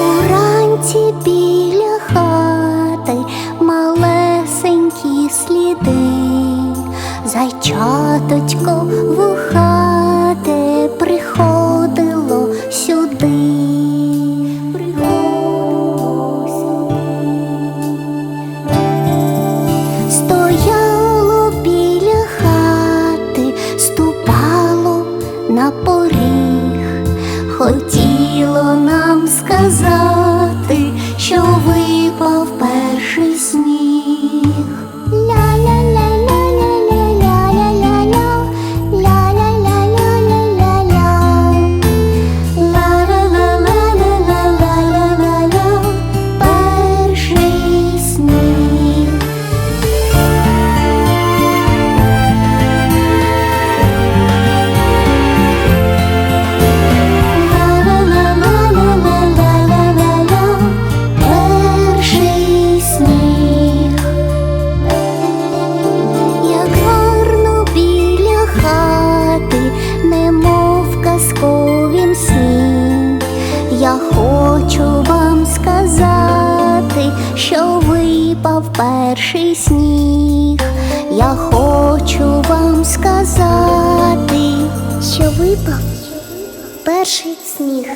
Уранці біля хати малесенькі сліди, зайчаточко вухати приходило сюди, приходило сюди, стояло біля хати, ступало на порі хотіло нам сказати, випав перший сніг. Я хочу вам сказати, що випав перший сніг.